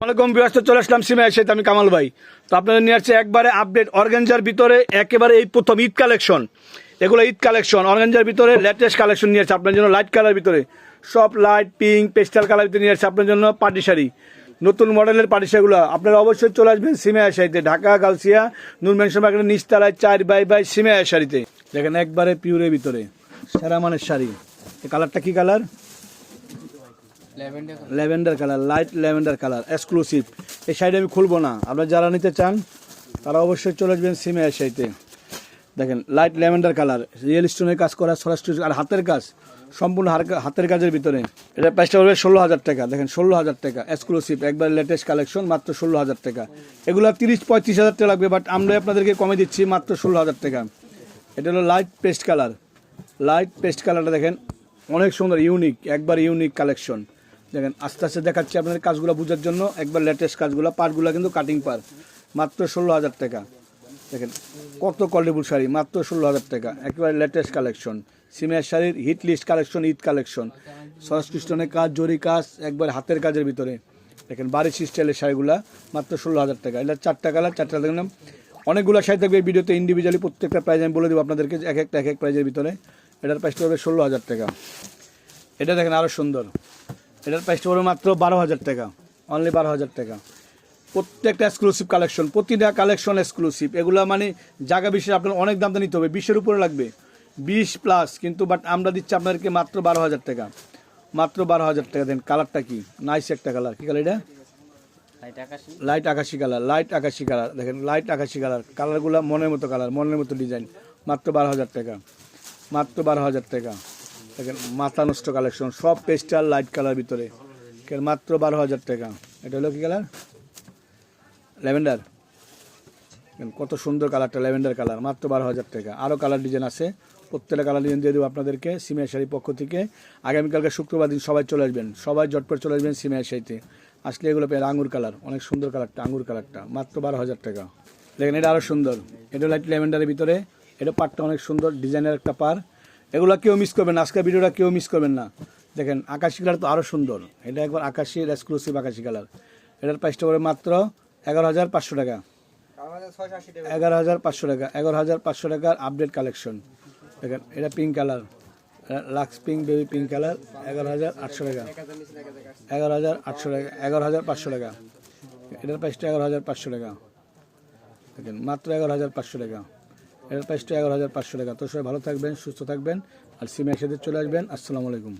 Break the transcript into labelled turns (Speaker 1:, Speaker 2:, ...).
Speaker 1: ওয়ালাইকুম বিরাস্ত চলে আসলাম সিমে এসে আমি কামাল ভাই। তো আপনাদের নিয়ে আসছে একবারে আপডেট অর্গানজার ভিতরে একেবারে এই প্রথম ঈদ কালেকশন এগুলো ঈদ কালেকশন অর্গানজার ভিতরে লেটেস্ট কালেকশন নিয়ে আসছে। আপনার জন্য লাইট কালার ভিতরে। সব লাইট পিঙ্ক পেস্টাল কালার ভিতরে নিয়ে আসছে আপনার জন্য পাটি শাড়ি। নতুন মডেলের পাটি শাড়িগুলো। আপনারা অবশ্যই চলে আসবেন সিমে শাড়িতে ঢাকা গালসিয়া নুরমেনশন মার্কেটের নিচতলায় চার বাই বাই সিমে শাড়িতে দেখেন একবারে পিউরের ভিতরে। সেরা মানের শাড়ি। কালারটা কি colour lavender colour light lavender colour exclusive এই শাড়ি আমি খুলবো না। আপনারা যারা নিতে চান, তারা অবশ্যই চলে আসবেন সিমে শাড়িতে। দেখেন লাইট ল্যাভেন্ডার কালার রিয়েল স্টোনের কাজ করা সরাসরি আর হাতের কাজ, সম্পূর্ণ হাতের কাজের ভিতরে। এটা প্রাইসটা পড়বে ষোলো হাজার টাকা। দেখেন ষোলো হাজার টাকা এক্সক্লুসিভ একবার লেটেস্ট কালেকশন মাত্র ষোলো হাজার টাকা। এগুলো তিরিশ, পঁয়ত্রিশ হাজার টাকা লাগবে বাট আমরা আপনাদেরকে কমে দিচ্ছি মাত্র ষোলো হাজার টাকা। এটা হলো light paste colour light paste কালারটা দেখেন, অনেক সুন্দর ইউনিক একবার ইউনিক কালেকশন দেখেন, আস্তে আস্তে দেখাচ্ছি আপনাদের কাজগুলো বোঝার জন্য। একবার লেটেস্ট কাজগুলো পার্টগুলো কিন্তু কাটিং পার মাত্র ষোলো হাজার টাকা। দেখেন, কত কোয়ালিটিফুল শাড়ি, মাত্র ষোলো হাজার টাকা। একেবারে লেটেস্ট কালেকশন সিমের শাড়ির hit list collection Eid collection সরস্কৃষ্টনের কাজ, জরি কাজ, একবার হাতের কাজের ভিতরে। দেখেন, বারিশ স্টাইলের শাড়িগুলা, মাত্র ষোলো হাজার টাকা। এটা চারটা কালার চারটা দেখলাম অনেকগুলো শাড়ি থাকবে এই ভিডিওতে ইন্ডিভিজুয়ালি প্রত্যেকটা প্রাইজ আমি বলে দেবো আপনাদেরকে, এক একটা, এক এক প্রাইজের ভিতরে। এটার প্রাইসটা হবে ষোলো হাজার টাকা। এটা দেখেন আরও সুন্দর। এটার প্রাইসটা পড়বে মাত্র বারো হাজার টাকা। অনলি বারো হাজার টাকা। প্রত্যেকটা এক্সক্লুসিভ কালেকশন প্রতিটা কালেকশন এক্সক্লুসিভ এগুলো মানে জায়গা বিশেষ আপনার অনেক দাম নিতে হবে বিশের উপরে লাগবে। বিশ প্লাস কিন্তু বাট আমরা দিচ্ছি আপনাদেরকে মাত্র বারো হাজার টাকা। মাত্র বারো হাজার টাকা। দেন কালারটা কি? নাইস একটা কালার কি কালার এটা? লাইট আকাশি। কালার লাইট আকাশি কালার দেখেন লাইট আকাশি কালার কালারগুলো মনের মতো কালার মনের মতো ডিজাইন মাত্র বারো হাজার টাকা। মাত্র বারো হাজার টাকা। দেখেন, মাথা নষ্ট কালেকশন সব পেস্টাল লাইট কালার ভিতরে। মাত্র বারো হাজার টাকা। এটা হলো কি কালার ল্যাভেন্ডার কত সুন্দর কালারটা ল্যাভেন্ডার কালার মাত্র বারো হাজার টাকা। আরও কালার ডিজাইন আছে। প্রত্যেকটা কালার ডিজাইন দিয়ে দেবো আপনাদেরকে সিমের শাড়ির পক্ষ থেকে। আগামীকালকে শুক্রবার দিন সবাই চলে আসবেন। সবাই জটপট চলে আসবেন সিমের শাড়িতে। আসলে এগুলো পেয়ে আঙুর কালার অনেক সুন্দর কালারটা আঙুর কালারটা মাত্র বারো হাজার টাকা। দেখেন, এটা আরও সুন্দর। এটা লাইট ল্যাভেন্ডারের ভিতরে। এটা পাটটা অনেক সুন্দর ডিজাইনের একটা পার এগুলো কেউ মিস করবেন আজকের ভিডিওটা কেউ মিস করবেন না। দেখেন, আকাশি কালার তো আরও সুন্দর। এটা একবার আকাশির এক্সক্লুসিভ আকাশি কালার এটার প্রাইসটা পড়ে মাত্র এগারো হাজার পাঁচশো টাকা। এগারো হাজার পাঁচশো টাকা। এগারো হাজার পাঁচশো টাকার আপডেট কালেকশন দেখেন, এটা pink colour lux pink baby pink colour এগারো হাজার আটশো টাকা। এগারো হাজার আটশো টাকা। এগারো হাজার পাঁচশো টাকা। এটার প্রাইসটা এগারো হাজার পাঁচশো টাকা। দেখেন, মাত্র এগারো হাজার পাঁচশো টাকা। এটার প্রাইসটা এগারো হাজার পাঁচশো টাকা। তো সবাই ভালো থাকবেন, সুস্থ থাকবেন, আর সিমে একসাথে চলে আসবেন। আসসালামু আলাইকুম।